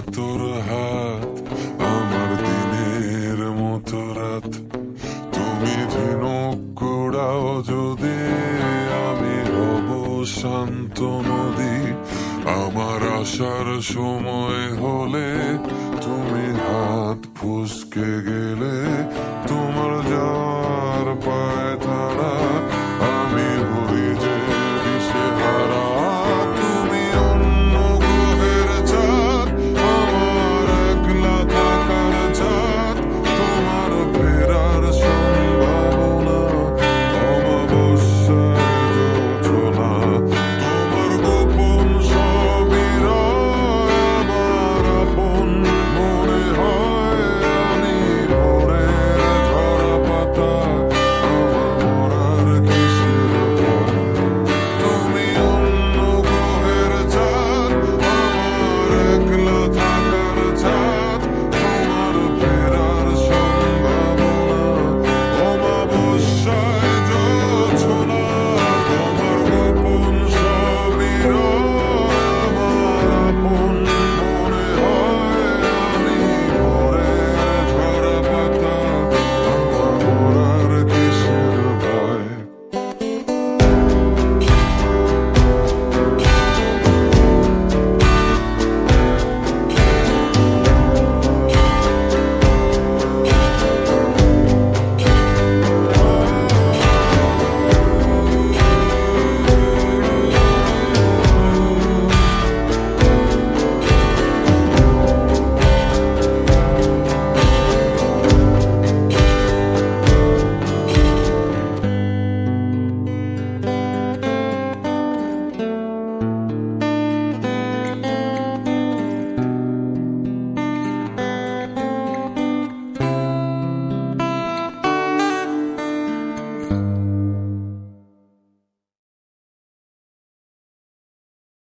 কাতর হাত, আমার দিনের মতো রাত। তুমি কুড়াও যদি আমি হব শান্ত নদী। আমার আসার সময় হলে তুমি হাত ফুসকে যাওয়ার